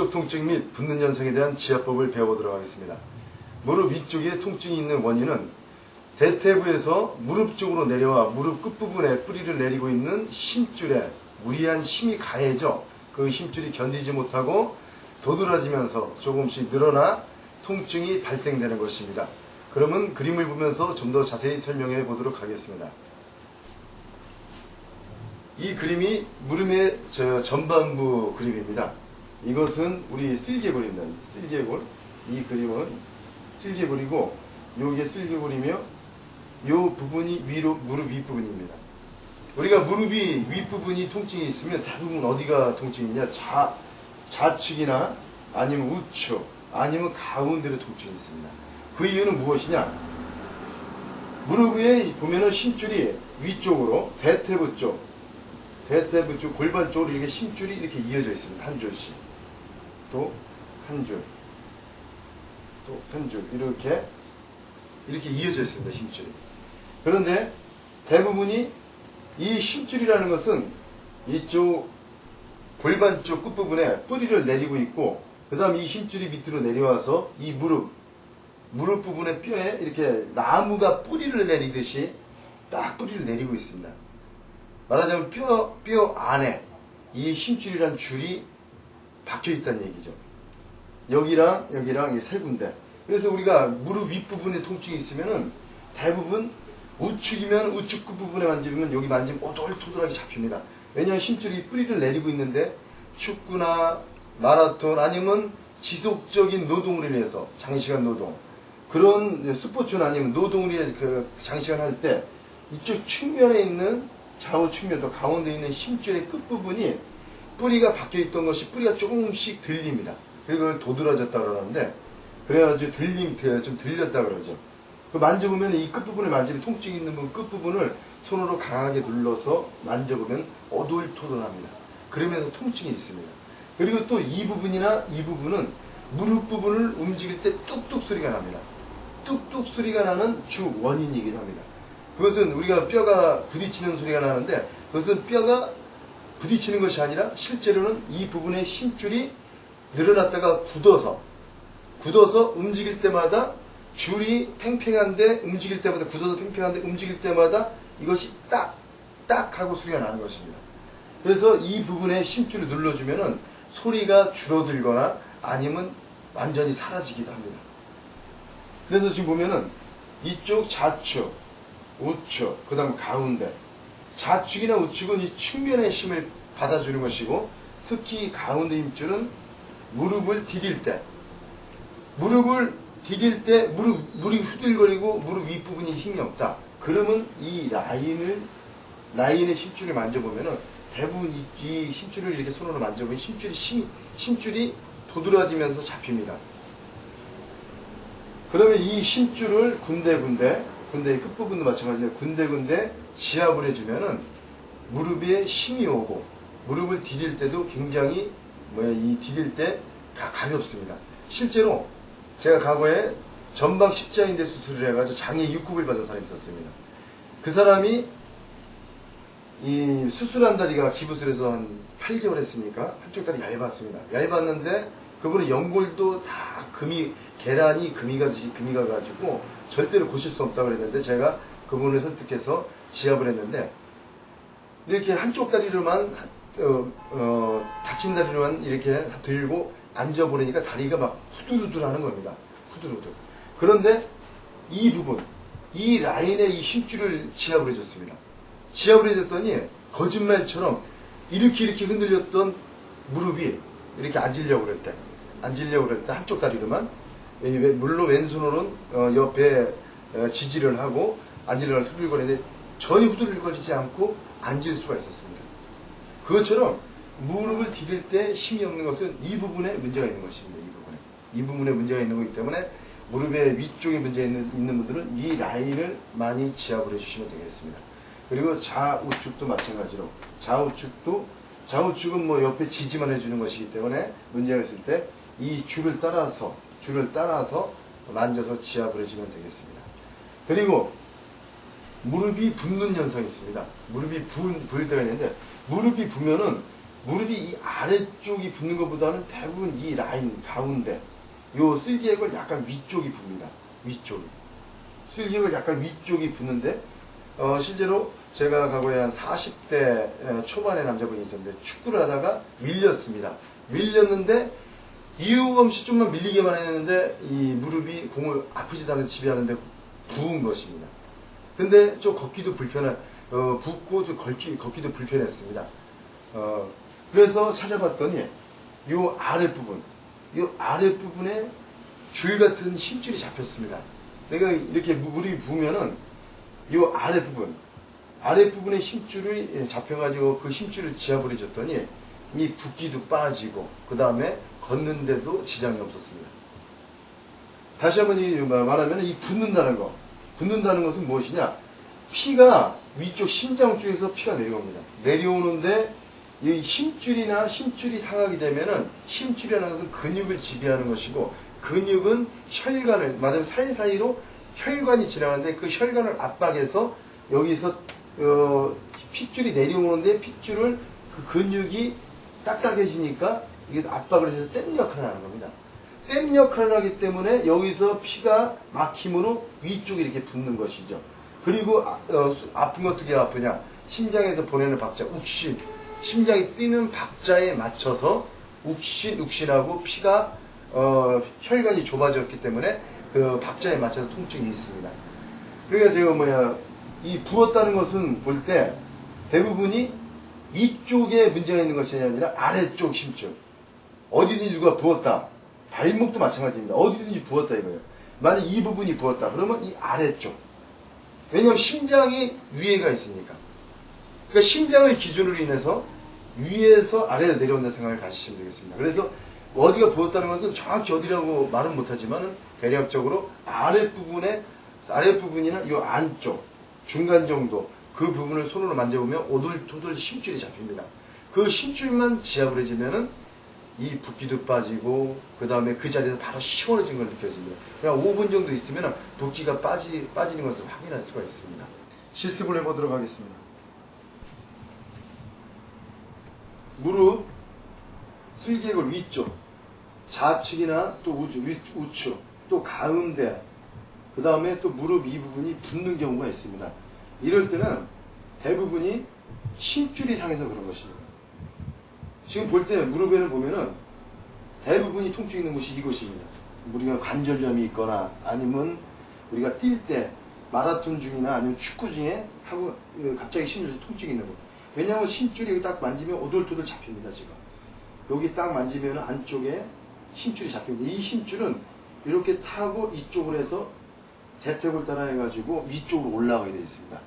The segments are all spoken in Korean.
위쪽 통증 및 붓는 현상에 대한 지압법을 배워보도록 하겠습니다. 무릎 위쪽에 통증이 있는 원인은 대퇴부에서 무릎 쪽으로 내려와 무릎 끝부분에 뿌리를 내리고 있는 힘줄에 무리한 힘이 가해져 그 힘줄이 견디지 못하고 도드라지면서 조금씩 늘어나 통증이 발생되는 것입니다. 그러면 그림을 보면서 좀 더 자세히 설명해 보도록 하겠습니다. 이 그림이 무릎의 저 전반부 그림입니다. 이것은 우리 쓸개골입니다. 쓸개골. 이 그림은 쓸개골이고 요게 쓸개골이며 요 부분이 위로 무릎 윗부분입니다. 우리가 무릎이 윗부분이 통증이 있으면 대부분 어디가 통증이냐? 자, 좌측이나 아니면 우측, 아니면 가운데로 통증이 있습니다. 그 이유는 무엇이냐? 무릎 위에 보면은 심줄이 위쪽으로 대퇴부 쪽, 대퇴부 쪽 골반 쪽으로 이렇게 심줄이 이렇게 이어져 있습니다. 한 줄씩. 또 한 줄. 또 한 줄. 이렇게 이렇게 이어져 있습니다. 심줄이. 그런데 대부분이 이 심줄이라는 것은 이쪽 골반 쪽 끝부분에 뿌리를 내리고 있고 그 다음 이 힘줄이 밑으로 내려와서 이 무릎 무릎 부분의 뼈에 이렇게 나무가 뿌리를 내리듯이 딱 뿌리를 내리고 있습니다. 말하자면 뼈, 뼈 안에 이 힘줄이라는 줄이 박혀 있다는 얘기죠. 여기랑 여기랑 이 세 군데. 그래서 우리가 무릎 윗부분에 통증이 있으면은 대부분 우측이면 우측 끝부분에 만지면 여기 만지면 오돌토돌하게 잡힙니다. 왜냐하면 힘줄이 뿌리를 내리고 있는데 축구나 마라톤 아니면 지속적인 노동을 인해서 장시간 노동 그런 스포츠나 아니면 노동을 인해서 그 장시간 할 때 이쪽 측면에 있는 좌우 측면도 가운데 있는 힘줄의 끝부분이 뿌리가 박혀 있던 것이 뿌리가 조금씩 들립니다. 그리고 도드라졌다 그러는데 그래가지고 들림 좀 들렸다 그러죠. 그 만져보면 이 끝부분을 만지면 통증이 있는 부분 끝부분을 손으로 강하게 눌러서 만져보면 오돌토돌합니다. 그러면서 통증이 있습니다. 그리고 또 이 부분이나 이 부분은 무릎 부분을 움직일 때 뚝뚝 소리가 납니다. 뚝뚝 소리가 나는 주 원인이기도 합니다. 그것은 우리가 뼈가 부딪히는 소리가 나는데 그것은 뼈가 부딪히는 것이 아니라 실제로는 이 부분의 힘줄이 늘어났다가 굳어서 굳어서 움직일 때마다 줄이 팽팽한데 움직일 때마다 굳어서 팽팽한데 움직일 때마다 이것이 딱, 딱 하고 소리가 나는 것입니다. 그래서 이 부분에 힘줄을 눌러주면은 소리가 줄어들거나 아니면 완전히 사라지기도 합니다. 그래서 지금 보면은 이쪽 좌측, 우측, 그 다음 가운데. 좌측이나 우측은 이 측면의 힘을 받아주는 것이고 특히 가운데 힘줄은 무릎을 디딜 때 무릎을 디딜 때 무릎, 무릎이 후들거리고 무릎 윗부분이 힘이 없다. 그러면 이 라인을, 라인의 힘줄을 만져보면은 대부분 이, 이 힘줄을 이렇게 손으로 만져보면 힘줄이, 힘, 힘줄이 도드라지면서 잡힙니다. 그러면 이 힘줄을 군데군데, 군데의 끝부분도 마찬가지로 군데군데 지압을 해주면은 무릎에 힘이 오고 무릎을 디딜 때도 굉장히 뭐야, 이 디딜 때 가, 가볍습니다. 실제로 제가 과거에 전방 십자인대 수술을 해가지고 장에 6급을 받은 사람이 있었습니다. 그 사람이 이 수술한 다리가 기부술에서 한 8개월 했으니까 한쪽 다리 얇았습니다. 얇았는데 그분은 연골도 다 금이 계란이 금이 가듯이 금이 가 가지고 절대로 고칠 수 없다고 그랬는데 제가 그분을 설득해서 지압을 했는데 이렇게 한쪽 다리로만 어, 어, 다친 다리로만 이렇게 들고 앉아보니까 다리가 막 후두두들 하는 겁니다. 후두두들. 그런데 이 부분, 이 라인에 이 힘줄을 지압을 해줬습니다. 지압을 해줬더니 거짓말처럼 이렇게 이렇게 흔들렸던 무릎이 이렇게 앉으려고 그랬대. 앉으려고 그럴 때 한쪽 다리로만 물론 왼손으로는 어, 옆에 어, 지지를 하고 앉으려고 후들거리는데 전혀 후들거리지 않고 앉을 수가 있었습니다. 그것처럼 무릎을 디딜 때 힘이 없는 것은 이 부분에 문제가 있는 것입니다. 이 부분에. 이 부분에 문제가 있는 거기 때문에 무릎의 위쪽에 문제 있는, 있는 분들은 이 라인을 많이 지압을 해주시면 되겠습니다. 그리고 좌우측도 마찬가지로 좌우측도 좌우측은 뭐 옆에 지지만 해주는 것이기 때문에 문제가 있을 때 이 줄을 따라서 줄을 따라서 만져서 지압을 해주면 되겠습니다. 그리고 무릎이 붓는 현상이 있습니다. 무릎이 부은, 부을 때가 있는데 무릎이 부면은 무릎이 이 아래쪽이 붙는 것보다는 대부분 이 라인 가운데 요 쓸개골 약간 위쪽이 붓니다. 위쪽이. 쓸개골 약간 위쪽이 붙는데 어, 실제로 제가 과거에 한 40대 초반의 남자분이 있었는데 축구를 하다가 밀렸습니다. 밀렸는데 이유 없이 좀만 밀리기만 했는데 이 무릎이 공을 아프지도 않은 집에 하는데 부은 것입니다. 근데 좀 걷기도 불편한, 어, 붓고 좀 걷기, 걷기도 불편했습니다. 어, 그래서 찾아봤더니 요 아랫부분, 요 아랫부분에 줄 같은 힘줄이 잡혔습니다. 내가 이렇게 무- 무릎이 부으면은 요 아랫부분, 아랫부분에 힘줄이 예, 잡혀가지고 그 힘줄을 지압을 해줬더니 이 붓기도 빠지고 그 다음에 걷는데도 지장이 없었습니다. 다시 한번 말하면 이 붓는다는 거. 붓는다는 것은 무엇이냐? 피가 위쪽 심장 쪽에서 피가 내려옵니다. 내려오는데 이 심줄이나 심줄이 상하게 되면은 심줄이라는 것은 근육을 지배하는 것이고 근육은 혈관을 말하자면 사이사이로 혈관이 지나가는데 그 혈관을 압박해서 여기서 어, 핏줄이 내려오는데 핏줄을 그 근육이 딱딱해지니까 이게 압박을 해서 댐 역할을 하는 겁니다. 댐 역할을 하기 때문에 여기서 피가 막힘으로 위쪽에 이렇게 붙는 것이죠. 그리고 아, 어, 수- 아픈 거 어떻게 아프냐? 심장에서 보내는 박자, 욱신. 심장이 뛰는 박자에 맞춰서 욱신, 욱신하고 피가 어, 혈관이 좁아졌기 때문에 그 박자에 맞춰서 통증이 있습니다. 그러니까 제가 뭐야 이 부었다는 것은 볼 때 대부분이 이쪽에 문제가 있는 것이 아니라 아래쪽 심줄. 어디든지 누가 부었다. 발목도 마찬가지입니다. 어디든지 부었다 이거예요. 만약 이 부분이 부었다. 그러면 이 아래쪽. 왜냐하면 심장이 위에가 있으니까. 그러니까 심장을 기준으로 인해서 위에서 아래로 내려온다는 생각을 가지시면 되겠습니다. 그래서 어디가 부었다는 것은 정확히 어디라고 말은 못하지만은 대략적으로 아랫부분에 아랫부분이나 이 안쪽 중간 정도 그 부분을 손으로 만져보면 오돌토돌 심줄이 잡힙니다. 그 심줄만 지압을 해주면은 이 붓기도 빠지고 그 다음에 그 자리에서 바로 시원해진 걸 느껴집니다. 그냥 5분 정도 있으면 붓기가 빠지, 빠지는 것을 확인할 수가 있습니다. 실습을 해보도록 하겠습니다. 무릎, 슬개골 위쪽, 좌측이나 또 우측, 위- 우측, 또 가운데, 그 다음에 또 무릎 이 부분이 붓는 경우가 있습니다. 이럴 때는 대부분이 심줄이 상해서 그런 것입니다. 지금 볼 때 무릎에는 보면은 대부분이 통증 있는 곳이 이곳입니다. 우리가 관절염이 있거나 아니면 우리가 뛸 때 마라톤 중이나 아니면 축구 중에 하고 어, 갑자기 심줄에 통증이 있는 곳. 왜냐하면 심줄이 딱 만지면 오돌토돌 잡힙니다 지금. 여기 딱 만지면 안쪽에 심줄이 잡힙니다. 이 심줄은 이렇게 타고 이쪽으로 해서 대퇴골 따라 해가지고 위쪽으로 올라가게 되어 있습니다.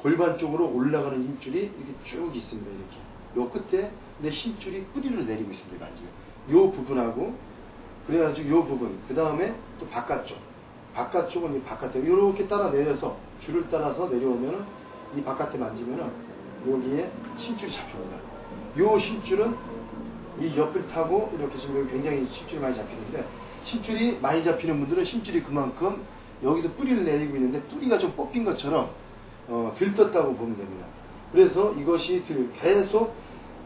골반 쪽으로 올라가는 힘줄이 이렇게 쭉 있습니다. 이렇게. 요 끝에 내 힘줄이 뿌리로 내리고 있습니다. 만지면. 요 부분하고 그래가지고 요 부분. 그 다음에 또 바깥쪽. 바깥쪽은 이 바깥에 이렇게 따라 내려서 줄을 따라서 내려오면은 이 바깥에 만지면은 여기에 힘줄이 잡힙니다. 요 힘줄은 이 옆을 타고 이렇게 지금 여기 굉장히 힘줄이 많이 잡히는데 힘줄이 많이 잡히는 분들은 힘줄이 그만큼 여기서 뿌리를 내리고 있는데 뿌리가 좀 뽑힌 것처럼 어, 들떴다고 보면 됩니다. 그래서 이것이 들- 계속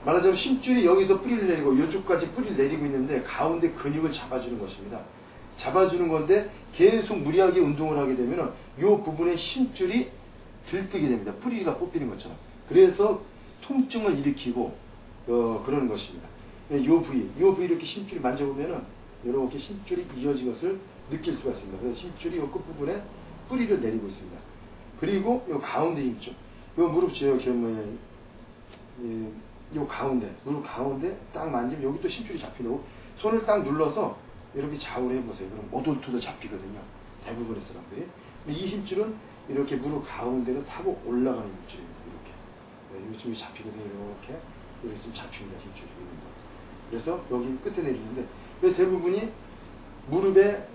말하자면 심줄이 여기서 뿌리를 내리고 이쪽까지 뿌리를 내리고 있는데 가운데 근육을 잡아주는 것입니다. 잡아주는 건데 계속 무리하게 운동을 하게 되면 이 부분에 심줄이 들뜨게 됩니다. 뿌리가 뽑히는 것처럼. 그래서 통증을 일으키고 어, 그러는 것입니다. 이 부위, 이 부위 이렇게 심줄이 만져보면은 이렇게 심줄이 이어진 것을 느낄 수가 있습니다. 그래서 심줄이 이 끝부분에 뿌리를 내리고 있습니다. 그리고 이 가운데 힘줄, 이 무릎 제어 경우에 이 가운데, 무릎 가운데 딱 만지면 여기 또 심줄이 잡히고 손을 딱 눌러서 이렇게 좌우로 해보세요. 그럼 오돌토돌 잡히거든요. 대부분의 사람들이. 이 힘줄은 이렇게 무릎 가운데로 타고 올라가는 힘줄입니다. 이렇게. 네, 요즘이 잡히거든요. 이렇게. 이렇게 좀 잡힙니다. 힘줄이. 그래서 여기 끝에 내리는데 왜 대부분이 무릎에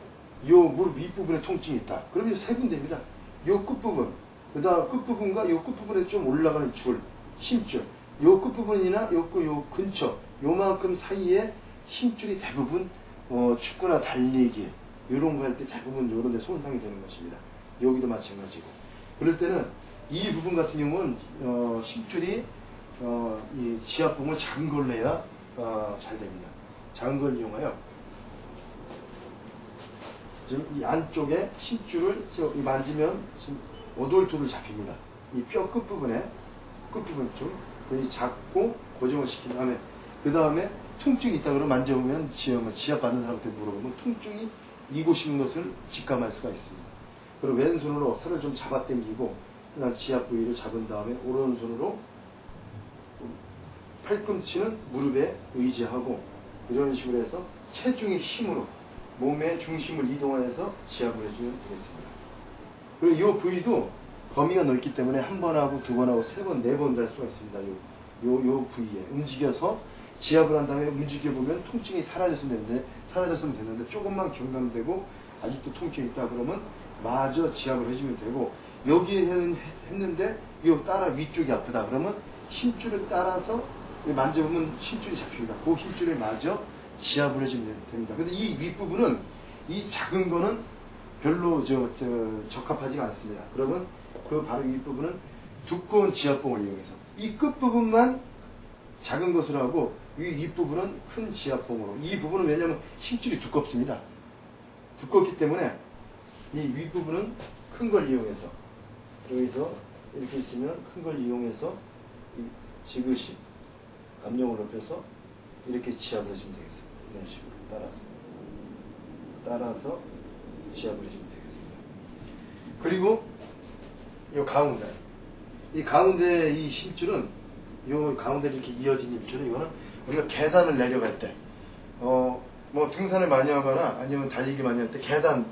요 무릎 윗부분에 통증이 있다. 그러면 세 군데입니다. 요 끝부분, 그 다음 끝부분과 요 끝부분에 좀 올라가는 줄, 힘줄. 요 끝부분이나 요, 끝, 요 근처, 요만큼 사이에 힘줄이 대부분 어, 축구나 달리기 이런 거 할 때 대부분 요런 데 손상이 되는 것입니다. 여기도 마찬가지고. 그럴 때는 이 부분 같은 경우는 어, 힘줄이 어, 이 지압봉을 작은 걸로 해야 어, 잘 됩니다. 작은 걸 이용하여 지금 이 안쪽에 힘줄을 만지면 지금 오돌토돌 잡힙니다. 이 뼈 끝부분에 끝부분 좀 거기 잡고 고정을 시킨 다음에 그 다음에 통증이 있다 그러면 만져보면 지압, 지압 받는 사람한테 물어보면 통증이 이곳 있는 것을 직감할 수가 있습니다. 그리고 왼손으로 살을 좀 잡아당기고 그다음 지압 부위를 잡은 다음에 오른손으로 팔꿈치는 무릎에 의지하고 이런 식으로 해서 체중의 힘으로 몸의 중심을 이동하여서 지압을 해주면 되겠습니다. 그리고 이 부위도 범위가 넓기 때문에 한 번 하고 두 번 하고 세 번, 네번할 수가 있습니다. 요, 요, 요 부위에 움직여서 지압을 한 다음에 움직여 보면 통증이 사라졌으면 되는데 사라졌으면 되는데 조금만 경감되고 아직도 통증이 있다 그러면 마저 지압을 해주면 되고 여기에 했- 했는데 요 따라 위쪽이 아프다 그러면 힘줄을 따라서 만져보면 힘줄이 잡힙니다. 그 힘줄에 마저 지압을 해주면 됩니다. 근데 이 윗부분은 이 작은 거는 별로 저, 저 적합하지가 않습니다. 그러면 그 바로 윗부분은 두꺼운 지압봉을 이용해서 이 끝부분만 작은 것으로 하고 이 윗부분은 큰 지압봉으로 이 부분은 왜냐하면 힘줄이 두껍습니다. 두껍기 때문에 이 윗부분은 큰 걸 이용해서 여기서 이렇게 있으면 큰 걸 이용해서 이 지그시 압력을 높여서 이렇게 지압을 해주면 되겠습니다. 이런 식으로 따라서 따라서 지압을 해주면 되겠습니다. 그리고 이 가운데. 이 가운데 이 힘줄은 이 가운데 이렇게 이어진 힘줄은 이거는 우리가 계단을 내려갈 때 어, 뭐 등산을 많이 하거나 아니면 달리기 많이 할 때 계단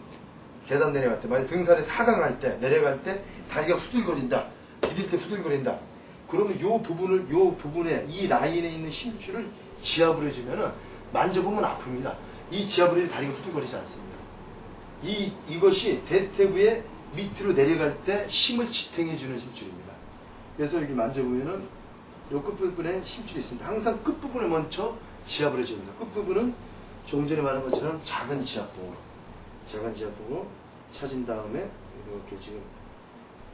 계단 내려갈 때 만약 등산에서 하강할 때 내려갈 때 다리가 후들거린다 디딜 때 후들거린다. 그러면 요 부분을 요 부분에 이 라인에 있는 힘줄을 지압을 해주면은 만져보면 아픕니다. 이 지압을 해도 다리가 후들거리지 않습니다. 이 이것이 대퇴부의 밑으로 내려갈 때 힘을 지탱해주는 힘줄입니다. 그래서 여기 만져보면은 요 끝부분에 힘줄이 있습니다. 항상 끝부분에 먼저 지압을 해줍니다. 끝부분은 조금 전에 말한 것처럼 작은 지압봉으로 작은 지압봉으로 찾은 다음에 이렇게 지금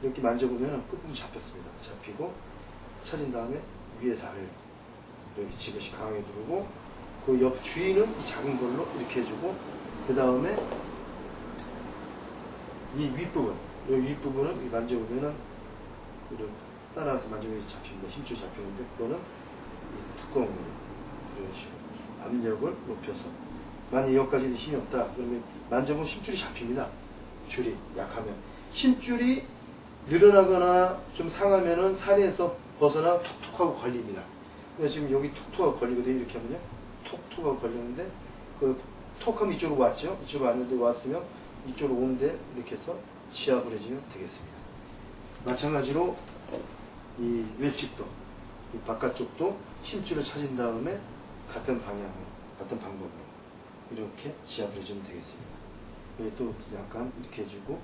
이렇게 만져보면 끝부분 잡혔습니다. 잡히고 찾은 다음에 위에서 아래로 이렇게 지그시 강하게 누르고 그 옆 주위는 이 작은 걸로 이렇게 해주고 그 다음에 이 윗부분 이 윗부분은 이 만져보면은 따라서 만져보면 잡힙니다. 힘줄 잡히는데 그거는 이 두꺼운 이런 식으로 압력을 높여서 만약 여기까지 힘이 없다 그러면 만져보면 힘줄이 잡힙니다. 줄이 약하면 힘줄이 늘어나거나 좀 상하면은 살에서 벗어나 톡톡하고 걸립니다. 지금 여기 톡톡하고 걸리거든요. 이렇게 하면요. 톡톡하고 걸리는데 그 톡하면 이쪽으로 왔죠. 이쪽으로 왔는데 왔으면 이쪽으로 오는데 이렇게 해서 시합을 해주면 되겠습니다. 마찬가지로 이 외측도 이 바깥쪽도 힘줄을 찾은 다음에 같은 방향으로 같은 방법으로 이렇게 지압을 해주면 되겠습니다. 여기 또 약간 이렇게 해주고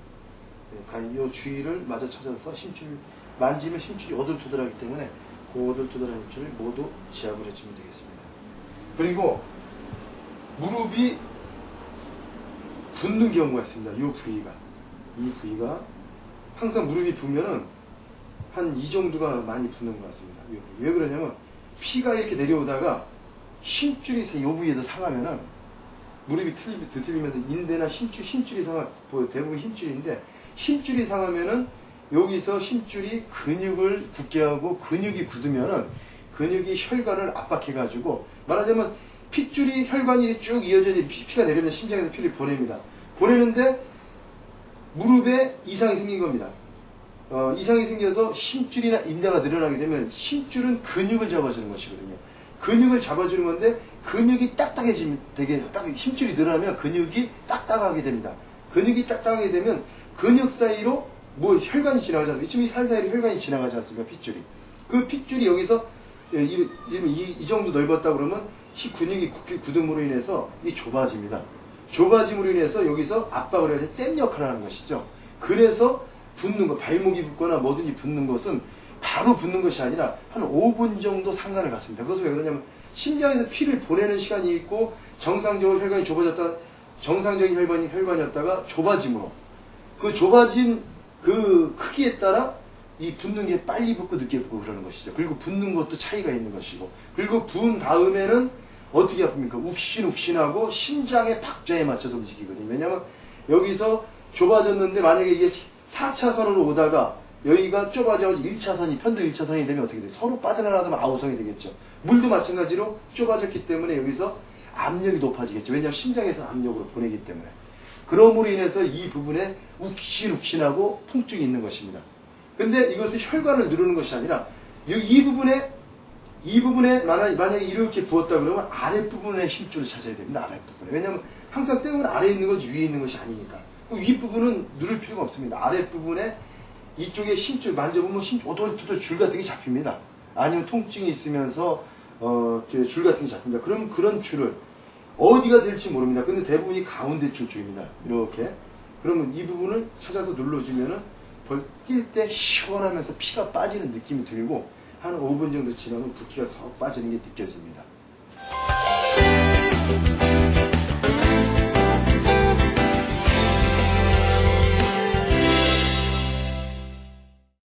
이 주위를 마저 찾아서 힘줄 만지면 힘줄이 오돌토돌하기 때문에 그 오돌토돌한 힘줄을 모두 지압을 해주면 되겠습니다. 그리고 무릎이 붓는 경우가 있습니다. 이 부위가 이 부위가 항상 무릎이 부면은 한 이 정도가 많이 붓는 것 같습니다. 왜 그러냐면 피가 이렇게 내려오다가 힘줄이 이 부위에서 상하면은 무릎이 틀리, 뒤틀리면서 인대나 힘줄, 힘줄이 상하, 뭐 대부분 힘줄인데, 힘줄이 상하면은 여기서 힘줄이 근육을 굳게 하고 근육이 굳으면은 근육이 혈관을 압박해가지고 말하자면 핏줄이 혈관이 쭉 이어져 있는 피- 피가 내려면 심장에서 피를 보냅니다. 보내는데 무릎에 이상이 생긴 겁니다. 어, 이상이 생겨서 힘줄이나 인대가 늘어나게 되면 힘줄은 근육을 잡아주는 것이거든요. 근육을 잡아주는 건데 근육이 딱딱해지면 되게 딱 힘줄이 늘어나면 근육이 딱딱하게 됩니다. 근육이 딱딱하게 되면 근육 사이로 뭐 혈관이 지나가잖아요. 이쯤 이 사이사이로 혈관이 지나가지 않습니까? 핏줄이. 그 핏줄이 여기서 이, 이, 이- 이 정도 넓었다 그러면 이 근육이 굳- 굳음으로 인해서 이 좁아집니다. 좁아짐으로 인해서 여기서 압박을 해서 댐 역할을 하는 것이죠. 그래서 붓는 것, 발목이 붓거나 뭐든지 붓는 것은 바로 붓는 것이 아니라 한 5분 정도 상관을 갖습니다. 그것은 왜 그러냐면 심장에서 피를 보내는 시간이 있고 정상적으로 혈관이 좁아졌다 정상적인 혈관이 혈관이었다가 좁아짐으로 그 좁아진 그 크기에 따라 이 붓는 게 빨리 붓고 늦게 붓고 그러는 것이죠. 그리고 붓는 것도 차이가 있는 것이고 그리고 부은 다음에는 어떻게 아픕니까? 욱신욱신하고 심장의 박자에 맞춰서 움직이거든요. 왜냐하면 여기서 좁아졌는데 만약에 이게 4차선으로 오다가 여기가 좁아져 1차선이 편도 1차선이 되면 어떻게 돼요? 서로 빠져나가면 아우성이 되겠죠. 물도 마찬가지로 좁아졌기 때문에 여기서 압력이 높아지겠죠. 왜냐하면 심장에서 압력으로 보내기 때문에. 그러므로 인해서 이 부분에 욱신욱신하고 통증이 있는 것입니다. 근데 이것은 혈관을 누르는 것이 아니라 이, 이 부분에 이 부분에 만약, 만약에 이렇게 부었다 그러면 아랫부분에 힘줄을 찾아야 됩니다. 아랫부분에. 왜냐하면 항상 땡은 아래에 있는 것이 위에 있는 것이 아니니까. 그 윗부분은 누를 필요가 없습니다. 아랫부분에 이쪽에 힘줄 만져보면 힘 오돌토돌 줄 같은 게 잡힙니다. 아니면 통증이 있으면서 어, 저줄 같은 게 잡힙니다. 그럼 그런 줄을 어디가 될지 모릅니다. 근데 대부분이 가운데 줄 쪽입니다. 이렇게. 그러면 이 부분을 찾아서 눌러주면은 벌 뛸 때 시원하면서 피가 빠지는 느낌이 들고 한 5분 정도 지나면 붓기가 쏙 빠지는 게 느껴집니다.